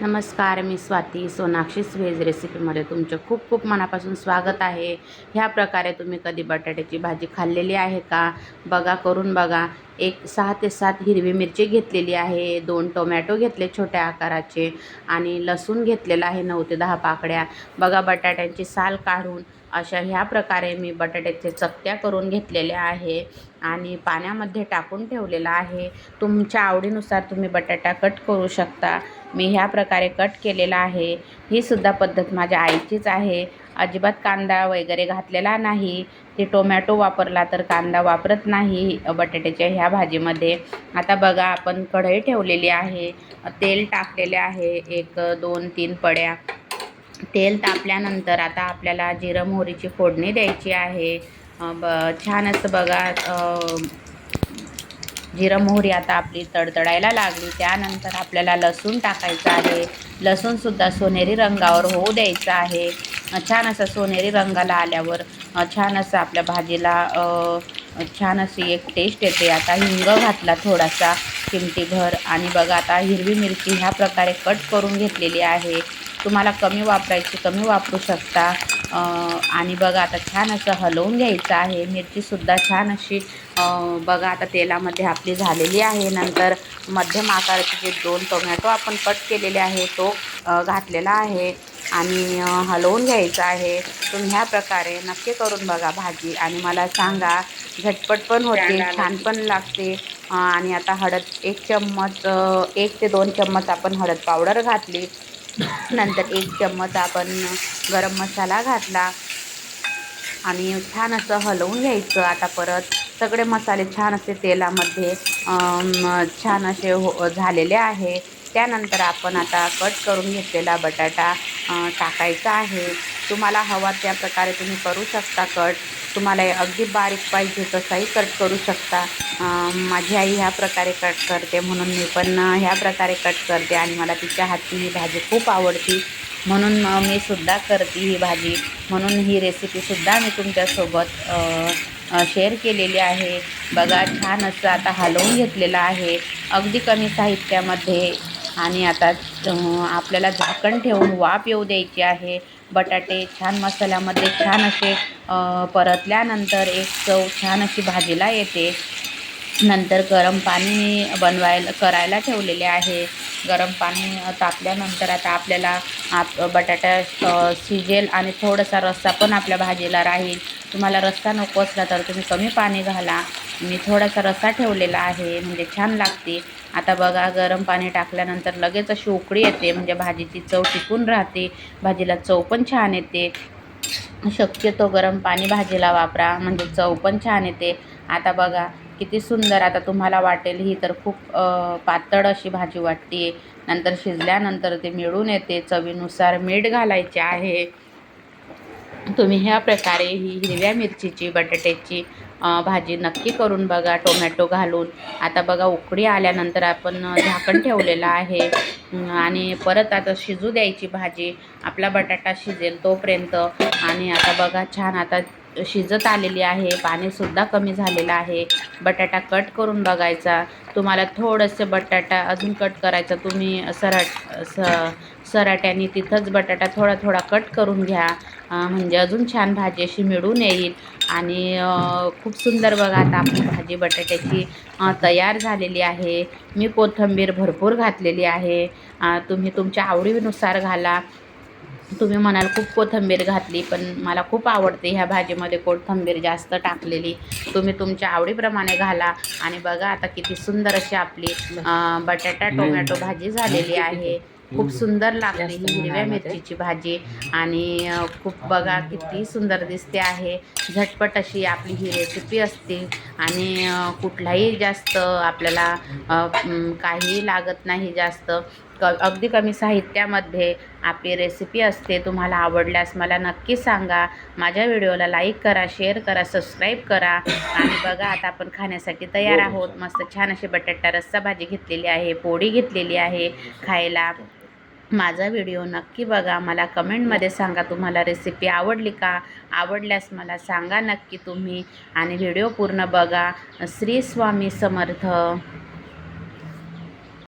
नमस्कार मी स्वाती सोनाक्षी व्हेज रेसिपीमध्ये तुमचं खूप खूप मनापासून स्वागत आहे. ह्या प्रकारे तुम्ही कधी बटाट्याची भाजी खाल्लेली आहे का? बघा करून बघा. एक सहा ते सात हिरवी मिरची घेतलेली आहे दोन टोमॅटो घेतले छोट्या आकाराचे आणि लसूण घेतलेला आहे नऊ ते दहा पाकड्या बघा बटाट्यांची साल काढून अशा ह्या प्रकारे मी बटाट्याचे चकत्या करून घेतलेल्या आहे आणि पाण्यामध्ये टाकून ठेवलेला आहे. तुमच्या आवडीनुसार तुम्ही बटाटा कट करू शकता. मी ह्या प्रकारे कट केलेला आहे. ही सुद्धा पद्धत माझ्या आईचीच आहे. अजिबात कांदा वगैरे घातलेला नाही. ते टोमॅटो वापरला तर कांदा वापरत नाही बटाट्याच्या ह्या भाजीमध्ये. आता बघा आपण कढई ठेवलेली आहे. तेल टाकलेले आहे. एक दोन तीन पड्या. तेल तापल्यानंतर आता आपल्याला जिरं मोहरीची फोडणी द्यायची आहे. ब छान असं बघा जिरं मोहरी आता आपली तडतडायला लागली. त्यानंतर आपल्याला लसूण टाकायचं आहे. लसूणसुद्धा सोनेरी रंगावर होऊ द्यायचं आहे. छान असं सोनेरी रंगाला आल्यावर छान असं आपल्या भाजीला छान अशी एक टेस्ट येते. आता हिंग घातला थोडासा चिमटीभर आणि बघा आता हिरवी मिरची ह्या प्रकारे कट करून घेतलेली आहे. तुम्हाला कमी वापरायची कमी वापरू शकता. आणि बघा आता छान असं हलवून घ्यायचं आहे. मिरचीसुद्धा छान अशी बघा आता तेलामध्ये आपली झालेली आहे. नंतर मध्यम आकाराचे जे दोन टोमॅटो आपण कट केलेले आहे तो घातलेला आहे. आणि हलवून घ्यायचं आहे. तुम्ही ह्या प्रकारे नक्की करून बघा भाजी आणि मला सांगा झटपट पण होते छान पण लागते. आणि आता हळद एक चम्मच एक ते दोन चम्मच आपण हळद पावडर घातली. नंतर एक चम्मच आपण गरम मसाला घातला. आणि छान असं हलवून घ्यायचं आता परत. सगळे मसाले छान असे तेलामध्ये छान असे हो झालेले आहे. त्यानंतर आपण आता कट करून घेतलेला बटाटा टाकायचा आहे. तुम्हाला हवा त्या प्रकारे तुम्ही करू शकता कट. तुम्हाला अगदी बारीक पाहिजे तसाही कट करू शकता. माझी आई ह्या प्रकारे कट करते म्हणून मी पण ह्या प्रकारे कट करते आणि मला तिच्या हातची ही भाजी खूप आवडती. म्हणून मग मी सुद्धा करते ही भाजी. म्हणून ही रेसिपीसुद्धा मी तुमच्यासोबत शेअर केलेली आहे. बघा छान असं आता हलवून घेतलेलं आहे. अगदी कमी साहित्यामध्ये आणि आता आपल्याला झाकण ठेवून वाफ येऊ द्यायची आहे. बटाटे छान मसाल्यामध्ये छान असे परतल्यानंतर एक चव छान अशी भाजीला येते. नंतर गरम पाणी बनवायला करायला ठेवलेले आहे. गरम पाणी तापल्यानंतर आता आपल्याला आप बटाटा शिजेल आणि थोडासा रस्सा पण आपल्या भाजीला राहील. तुम्हाला रस्सा नको असला तर तुम्ही कमी पाणी घाला. मी थोडासा रस्सा ठेवलेला आहे म्हणजे छान लागते. आता बघा गरम पाणी टाकल्यानंतर लगेच अशी उकळी येते म्हणजे भाजीची चव टिकून राहते. भाजीला चव पण छान येते. शक्यतो गरम पाणी भाजीला वापरा म्हणजे चव पण छान येते. आता बघा किती सुंदर आता तुम्हाला वाटेल ही तर खूप पातळ अशी भाजी वाटते नंतर शिजल्यानंतर ते मिळून येते. चवीनुसार मीठ घालायचे आहे. तुम्ही ह्या प्रकारे ही हिरव्या मिरचीची बटाट्याची भाजी नक्की करून बघा टोमॅटो घालून. आता बघा उकडी आल्यानंतर आपण झाकण ठेवलेलं आहे. आणि परत आता शिजू द्यायची भाजी. आपला बटाटा शिजेल तोपर्यंत. आणि आता बघा छान आता शिजत आलेली आहे पाणीसुद्धा कमी झालेलं आहे. बटाटा कट करून बघायचा. तुम्हाला थोडंसं बटाटा अजून कट करायचा. तुम्ही सराट स सराट्याने तिथंच बटाटा थोडा थोडा कट करून घ्या. म्हणजे अजून छान भाजी अशी मिळून येईल. आणि खूप सुंदर बघा आता आपली भाजी बटाट्याची तयार झालेली आहे. मी कोथिंबीर भरपूर घातलेली आहे. तुम्ही तुमच्या आवडीनुसार घाला. तुम्ही म्हणाल खूप कोथिंबीर घातली पण मला खूप आवडते ह्या भाजीमध्ये कोथिंबीर जास्त टाकलेली. तुम्ही तुमच्या आवडीप्रमाणे घाला. आणि बघा आता किती सुंदर अशी आपली बटाटा टोमॅटो भाजी झालेली आहे. खूप सुंदर लागते ही हिरव्या मिरचीची भाजी. आणि खूप बघा किती सुंदर दिसते आहे. झटपट अशी आपली ही रेसिपी असते. आणि कुठलाही जास्त आपल्याला काही लागत नाही जास्त. क अगदी कमी साहित्यामध्ये आपली रेसिपी असते तुम्हाला आवडल्यास मला नक्की सांगा. माझ्या व्हिडिओला लाईक करा शेअर करा सबस्क्राईब करा. आणि बघा आता आपण खाण्यासाठी तयार आहोत. मस्त छान अशी बटाटा रस्सा भाजी घेतलेली आहे पोळी घेतलेली आहे खायला. माझा व्हिडिओ नक्की बघा. मला कमेंटमध्ये सांगा तुम्हाला रेसिपी आवडली का? आवडल्यास मला सांगा नक्की तुम्ही. आणि व्हिडिओ पूर्ण बघा. श्री स्वामी समर्थ.